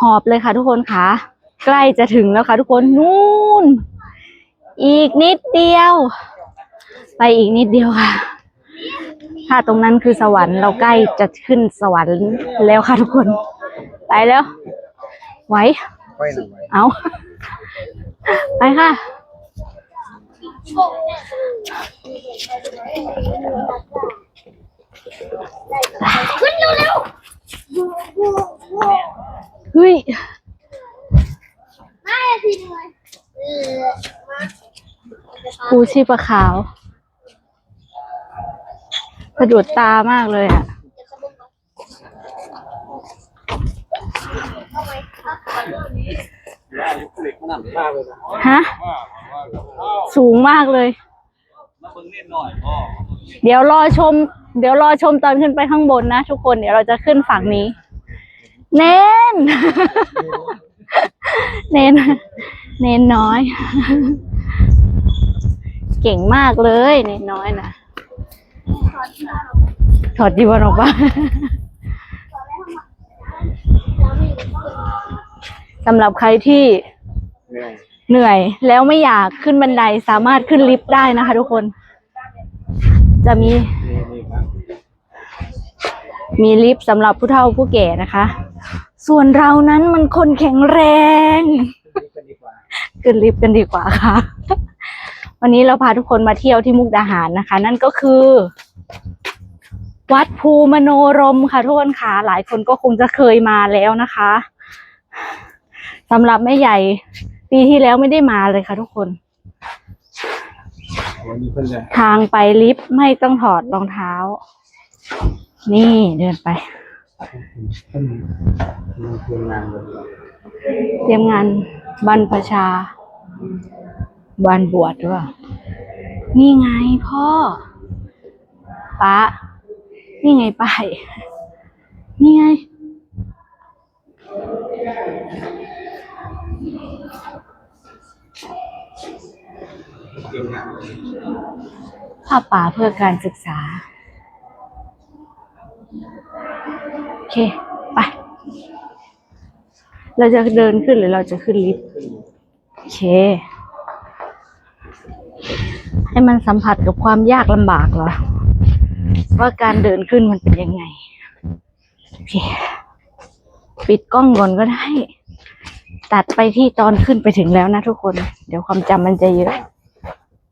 หอบเลยค่ะทุกคนค่ะ ใกล้จะถึงแล้วค่ะทุกคนนู่น อีกนิดเดียว ไปอีกนิดเดียวค่ะถ้าตรงนั้นคือสวรรค์เราใกล้จะขึ้นสวรรค์แล้วค่ะทุกคน ไปแล้วไหวไปหน่อยเอาไปค่ะ ขึ้นเร็ว เฮ้ยๆมาทีหนึงเลยเออมาปูชีปลาขาวสะดุดตามากเลยอะจะขบวนเข้าไปครับเหล็กมันหนักมากเลยนะฮะ สูงมากเลยมาเบิ่งนิดหน่อยพ่อเดี๋ยวรอชม เดี๋ยวรอชมตอนขึ้นไปข้างบนนะทุกคน เดี๋ยวเราจะขึ้นฝั่งนี้ เน้น เน้น เน้นน้อย เก่งมากเลย เน้นน้อยนะถอดจีวรออกมาสำหรับใครที่เหนื่อยเหนื่อยแล้วไม่อยากขึ้นบันไดสามารถขึ้นลิฟต์ได้นะคะทุกคน จะมีนี่นี่ครับมีลิฟต์สำหรับผู้เฒ่าผู้แก่นะคะ ส่วนเรานั้นมันคนแข็งแรงนี่กันดีกว่าขึ้นลิฟต์กันดีกว่าค่ะ วันนี้เราพาทุกคนมาเที่ยวที่มุกดาหารนะคะ นั่นก็คือ วัดภูมโนรมค่ะทุกคนค่ะ หลายคนก็คงจะเคยมาแล้วนะคะสำหรับแม่ใหญ่ ปีที่แล้วไม่ได้มาเลยค่ะทุกคนวันนี้เพิ่นจะทางไปลิฟต์ไม่ต้องถอดรองเท้า นี่เดินไป เพิ่นมันคืองานเตรียมงานบรรพชาวันบวชด้วยนี่ไงพ่อป้านี่ไงป้ายนี่ไง ผ้าป่าเพื่อการศึกษา โอเค ไป เราจะเดินขึ้นหรือเราจะขึ้นลิฟต์โอเค ให้มันสัมผัสกับความยากลำบากเหรอ ว่าการเดินขึ้นมันเป็นยังไง โอเค ปิดกล้องก่อนก็ได้ ตัดไปที่ตอนขึ้นไปถึงแล้วนะทุกคน เดี๋ยวความจำมันจะเยอะ